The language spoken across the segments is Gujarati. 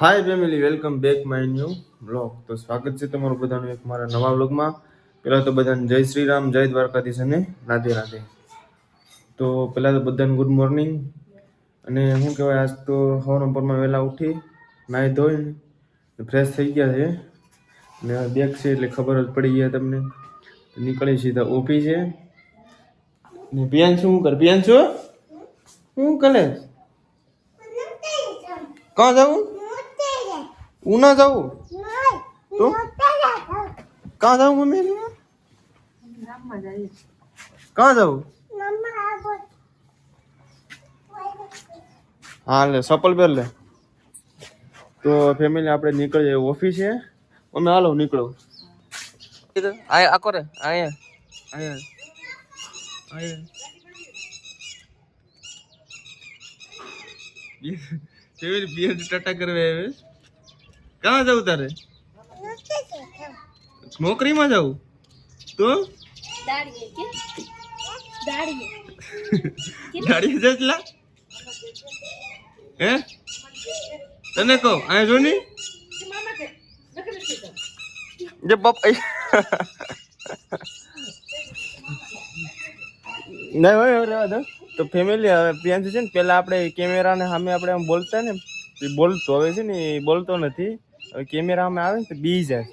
Hi family welcome back my new blog તો સ્વાગત છે તમારું બધાનું એક મારા નવા બ્લોગમાં પહેલાં તો બધાને જય શ્રી રામ જય દ્વારકાધીશ અને રાધે રાધે. તો પહેલાં તો બધાને ગુડ મોર્નિંગ અને શું કહેવાય આજ તો સવારના પરમાં વહેલા ઉઠી નાહી ધોઈને ફ્રેશ થઈ ગયા છે. ને બેગ છે એટલે ખબર જ પડી ગયા તમને. નીકળી સીધા ઓફી છે. ને પિયાન શું કર? પિયાન શું? શું કરે? કાં જવું ઉના જાઉં તો? કાં જાઉં મમ્મી કાં જાવું હા લે સપલ પહેર લે. તો ફેમિલી આપણે નીકળીએ ઓફિસે અમે હાલો નીકળો. આ આ કરે? અહીંયા? અહીંયા. અહીંયા. ફેમિલી બિયર ટાટા કરવા આવે કાં જવું તારે? નોકરીમાં જવું તો? ગાડી જેટલા? હે? તને કહો આ જો ની? જે બાપ નહીં, હોય હવે રહેવા દો. તો ફેમિલી હવે પ્રિયાંશુ છે ને પેલા આપણે કેમેરાને સામે આપણે આમ બોલતા ને બોલતો, હવે છે ને, એ બોલતો નથી. હવે કેમેરા સામે આવે ને તો બી જાય.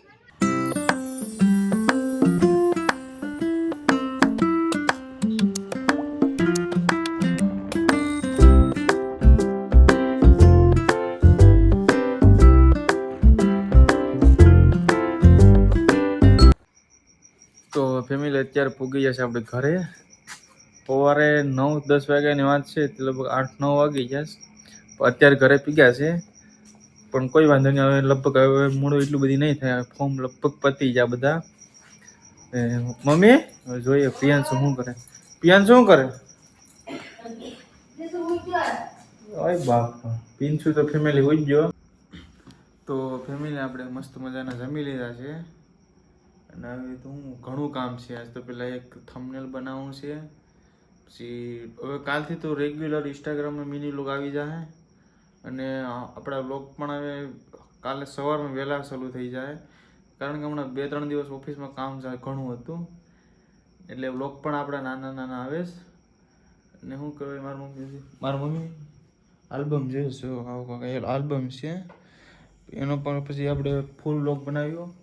તો ફેમિલી અત્યારે પૂગી જશે આપણે ઘરે. સવારે નવ દસ વાગ્યાની વાત છે, એટલે લગભગ આઠ નવ વાગી જશે. અત્યારે ઘરે પીગ્યા છે. પણ કોઈ વાંધો નહીં, હવે લગભગ હવે મૂળો એટલું બધી નહીં થાય ફોર્મ લગભગ પતી જાય બધા. મમ્મી? જોઈએ, પિયાન શું કરે? પિયાન શું કરે? ઓય બાપ, પિન્સુ તો ફેમિલી હોય ગયો. તો ફેમિલી આપણે મસ્ત મજાના જમી લીધા છે. અને હવે તો હું ઘણું કામ છે, આજ તો પેલા એક થંબનેલ બનાવવું છે. પછી હવે કાલથી તો રેગ્યુલર ઇન્સ્ટાગ્રામમાં મિની લોગ આવી જાય અને આપણા બ્લોગ પણ હવે કાલે સવારમાં વહેલા ચાલુ થઈ જાય. કારણ કે હમણાં બે ત્રણ દિવસ ઓફિસમાં કામ ઘણું હતું. એટલે બ્લોગ પણ આપણા નાના નાના આવે છે. અને શું કહેવાય, મારી મમ્મી મારી મમ્મી? આલ્બમ જોઈશો આવું કાંઈ આલ્બમ છે. એનો પણ પછી આપણે ફૂલ બ્લોગ બનાવ્યો.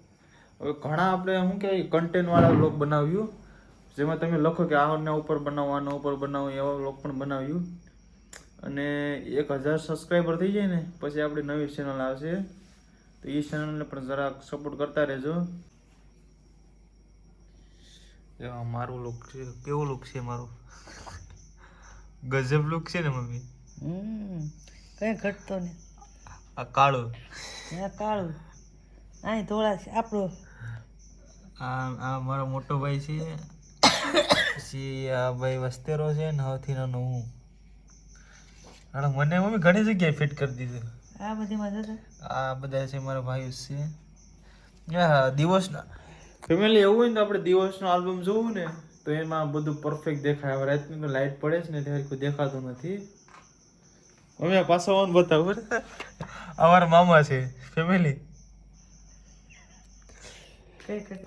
હવે ઘણા આપણે, શું કહેવાય કન્ટેન્ટવાળા બ્લોગ બનાવ્યું. જેમાં તમે લખો કે આના ઉપર બનાવો આના ઉપર બનાવો, એવા બ્લોગ પણ બનાવ્યું. અને એક હજાર સબસ્ક્રાઈબર થઈ જાય ને પછી આપણી નવી ચેનલ આવશે. તો એ ચેનલને પણ જરાક સપોર્ટ કરતા રહેજો. મારું લુક છે. કેવો લુક છે મારો? ગજબ લુક છે ને મમ્મી. હમ કઈ ઘટતો ને આ કાળો. આ કાળો. અહીં ધોળા છે આપણો. આ આ મારો મોટો ભાઈ છે. પછી આ ભાઈ વસ્તેરો છે ને સૌથી નાનો હું. અને મને મમ્મી ઘણી જગ્યાએ ફિટ કરી દીધું. આ બધી મજા છે આ બધા છે મારા ભાઈઓ છે. દિવસના. ફેમિલી એવું હોય ને તો આપણે દિવસનો આલ્બમ જોવું ને તો એમાં બધું પરફેક્ટ દેખાય. હવે રાતની તો લાઈટ પડે છે ને ત્યારે કોઈ દેખાતું નથી. અમે આ પાછો ઓન બતાવું અમારા મામા છે ફેમિલી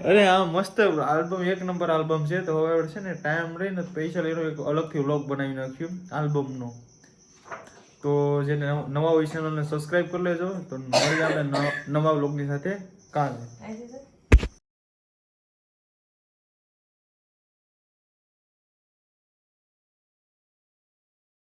અરે આ મસ્ત આલ્બમ એક નંબર આલ્બમ છે. તો હવે છે ને ટાઈમ રહીને સ્પેશિયલ એનો એક અલગથી વ્લોગ બનાવી નાખ્યું આલ્બમનો તો જેને નવા હોય ચેનલને સબસ્ક્રાઇબ કરી લેજો. તો મળી આપણે નવા બ્લોગની સાથે કાલે.